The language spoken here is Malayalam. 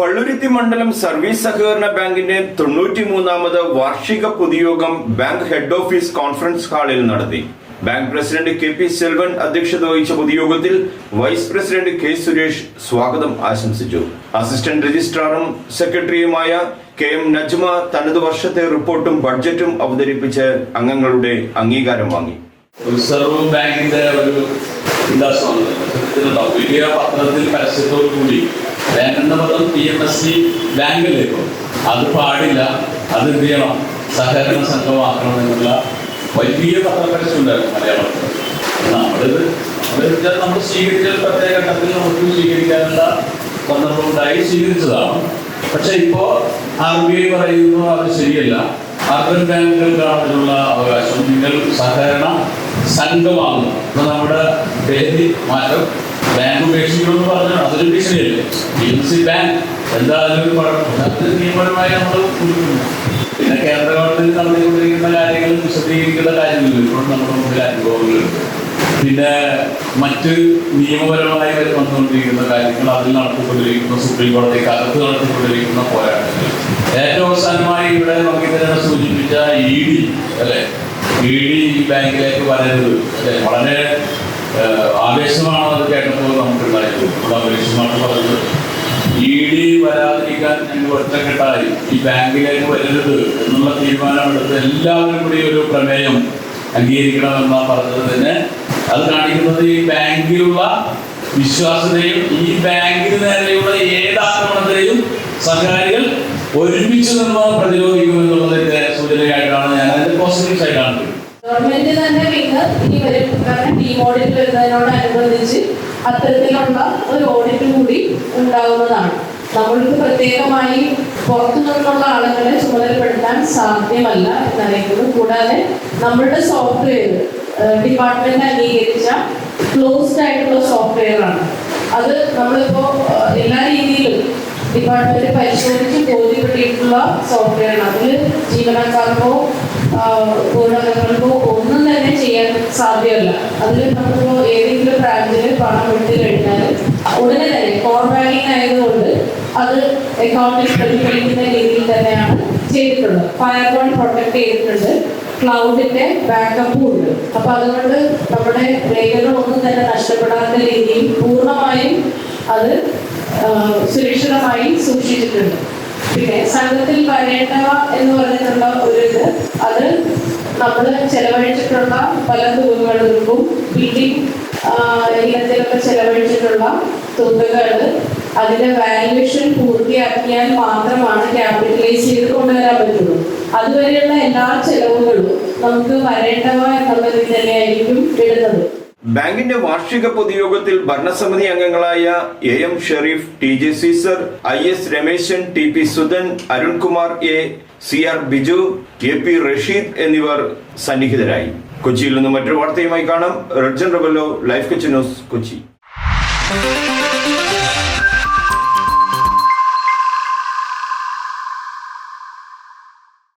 പള്ളുരുത്തി മണ്ഡലം സർവീസ് സഹകരണ ബാങ്കിന്റെ തൊണ്ണൂറ്റിമൂന്നാമത് വാർഷിക പൊതുയോഗം ബാങ്ക് ഹെഡ് ഓഫീസ് കോൺഫറൻസ് ഹാളിൽ നടത്തി. Bank president K P Selvan അധ്യക്ഷത വഹിച്ച പൊതുയോഗത്തിൽ വൈസ് പ്രസിഡന്റ് കെ സുരേഷ് സ്വാഗതം ആശംസിച്ചു. അസിസ്റ്റന്റ് രജിസ്ട്രാറും സെക്രട്ടറിയുമായ കെ എം നജ്മ തനത് വർഷത്തെ റിപ്പോർട്ടും ബഡ്ജറ്റും അവതരിപ്പിച്ച് അംഗങ്ങളുടെ അംഗീകാരം വാങ്ങി. റിസർവ് ബാങ്കിന്റെ ഒരു പത്രത്തിൽ പരസ്യത്തോടു കൂടി എന്ന പദം പി എം എസ് സി ബാങ്കിലേക്കോ. അത് പാടില്ല അത് എന്ത് ചെയ്യണം? സഹകരണ സംഘമാക്കണം എന്നുള്ള വലിയ പത്രപരസ്യം ഉണ്ടായിരുന്നു മലയാളത്തിൽ. നമ്മളിത് നമ്മൾ സ്വീകരിച്ച പ്രത്യേക ഘട്ടത്തിൽ നമുക്ക് സ്വീകരിക്കാനുള്ള സന്ദർഭം ഉണ്ടായി സ്വീകരിച്ചതാണ്. പക്ഷെ ഇപ്പോ ആർ ബി ഐ പറയുന്നു അത് ശരിയല്ല. അർബൻ ബാങ്കുകൾക്കാണ് അതിനുള്ള അവകാശം. നിങ്ങൾ സഹകരണ സംഘമാകുന്നു. ഇപ്പൊ നമ്മുടെ ഡൽഹി മാറ്റം ബാങ്ക് ഉപേക്ഷിക്കണമെന്ന് പറഞ്ഞാൽ അതൊരു ഭീഷണിയല്ലേ ബാങ്ക് എന്താ അതിലൊരു കുഴപ്പം അത് നിയമപരമായി നമ്മൾ പിന്നെ കേന്ദ്ര ഗവൺമെന്റ് നടത്തിക്കൊണ്ടിരിക്കുന്ന കാര്യങ്ങൾ വിശദീകരിക്കേണ്ട കാര്യമില്ല. ഇപ്പോൾ നമ്മുടെ മുമ്പിൽ അനുഭവങ്ങളുണ്ട്. പിന്നെ മറ്റ് നിയമപരമായി വന്നുകൊണ്ടിരിക്കുന്ന കാര്യങ്ങൾ അതിൽ നടത്തിക്കൊണ്ടിരിക്കുന്ന സുപ്രീം കോടതിക്ക് അകത്ത് നടത്തിക്കൊണ്ടിരിക്കുന്ന പോരാട്ടങ്ങൾ. ഏറ്റവും അവസാനമായി ഇവിടെ നമുക്ക് ഇതിനെ സൂചിപ്പിച്ച ഇ ഡി അല്ലെ? ഇ ഡി ബാങ്കിലേക്ക് വരരുത് അല്ലെ? വളരെ ആവേശമാണ് അത് കേട്ടപ്പോൾ നമുക്കുണ്ടായത് പറഞ്ഞത്? ഇ ഡി വരാതിരിക്കാൻ ഞങ്ങൾ ഒറ്റക്കെട്ടായി. ഈ ബാങ്കിലേക്ക് വരരുത് എന്നുള്ള തീരുമാനമെടുത്ത് എല്ലാവരും കൂടി ഒരു പ്രമേയം അംഗീകരിക്കണമെന്നാണ് പറഞ്ഞത് തന്നെ. അത് കാണിക്കുന്നത് ഈ ബാങ്കിലുള്ള വിശ്വാസതയും ഈ ബാങ്കിന് നേരെയുള്ള ഏത് ആക്രമണത്തെയും സഹകാരികൾ ഒരുമിച്ച് നിന്ന് പ്രതിരോധിക്കുമെന്നുള്ളതിന്റെ സൂചനയായിട്ടാണ് ഞാൻ അതിന്റെ പോസിറ്റീവ് സൈഡാണ് ഗവൺമെന്റ് തന്നെ പിന്നെ ഇനി വരും കാരണം ടീം ഓഡിറ്റ് വരുന്നതിനോടനുബന്ധിച്ച് അത്തരത്തിലുള്ള ഒരു ഓഡിറ്റ് കൂടി ഉണ്ടാകുന്നതാണ് നമ്മൾക്ക് പ്രത്യേകമായി പുറത്തു നിന്നുള്ള ആളുകളെ ചുമതലപ്പെടുത്താൻ സാധ്യമല്ല എന്നറിയിക്കുന്നു കൂടാതെ നമ്മളുടെ സോഫ്റ്റ്വെയർ ഡിപ്പാർട്ട്മെന്റ് അംഗീകരിച്ച ക്ലോസ്ഡ് ആയിട്ടുള്ള സോഫ്റ്റ്വെയർ ആണ്. അത് നമ്മളിപ്പോ എല്ലാ രീതിയിലും ഡിപ്പാർട്ട്മെന്റ് പരിശോധിച്ച് ബോധ്യപ്പെട്ടിട്ടുള്ള സോഫ്റ്റ്വെയർ അതിൽ ജീവനക്കാർക്കോ തൊഴിലാളികൾക്കോ ഒന്നും തന്നെ ചെയ്യാൻ സാധ്യമല്ല. അതിൽ നമ്മളിപ്പോ ഏതെങ്കിലും ബ്രാഞ്ചിൽ പണം വിട്ട് കഴിഞ്ഞാൽ ഉടനെ തന്നെ കോർ ബാങ്കിങ് ആയതുകൊണ്ട് അത് അക്കൗണ്ടിൽ പ്രതിഫലിക്കുന്ന രീതിയിൽ തന്നെയാണ് ചെയ്തിട്ടുള്ളത്. ഫയർ വൺ പ്രൊട്ടക്ട് ചെയ്തിട്ടുണ്ട് ക്ലൗഡിന്റെ ബാക്കപ്പും ഉണ്ട്. അപ്പൊ അതുകൊണ്ട് നമ്മുടെ രേഖകളൊന്നും തന്നെ നഷ്ടപ്പെടാത്ത രീതിയിൽ പൂർണമായും അത് സുരക്ഷിതമായി സൂക്ഷിച്ചിട്ടുണ്ട്. പിന്നെ സംഘത്തിൽ വരേണ്ടവ എന്ന് പറഞ്ഞിട്ടുള്ള ഒരു ഇത് അത് നമ്മൾ ചെലവഴിച്ചിട്ടുള്ള പല തുകകൾക്കും ബിൽഡിംഗ് ഇനത്തിലൊക്കെ ചെലവഴിച്ചിട്ടുള്ള തുകകൾ അതിന്റെ വാല്യുവേഷൻ പൂർത്തിയാക്കിയാൽ മാത്രമാണ് ക്യാപിറ്റലൈസ് ചെയ്ത് കൊണ്ടുവരാൻ പറ്റുള്ളൂ. അതുവരെയുള്ള എല്ലാ ചെലവുകളും നമുക്ക് വരേണ്ടവ എന്നുള്ളതിൽ തന്നെയായിരിക്കും ഇടുന്നത്. ബാങ്കിന്റെ വാർഷിക പൊതുയോഗത്തിൽ ഭരണസമിതി അംഗങ്ങളായ A M Sharif T J Caesar I S Rameshan T P Sudhan Arunkumar A C R Biju K P Rasheed എന്നിവർ സന്നിഹിതരായി. കൊച്ചിയിൽ നിന്നും മറ്റൊരു വാർത്തയുമായി കാണാം. Redjan Rebello life Kochi news Kochi.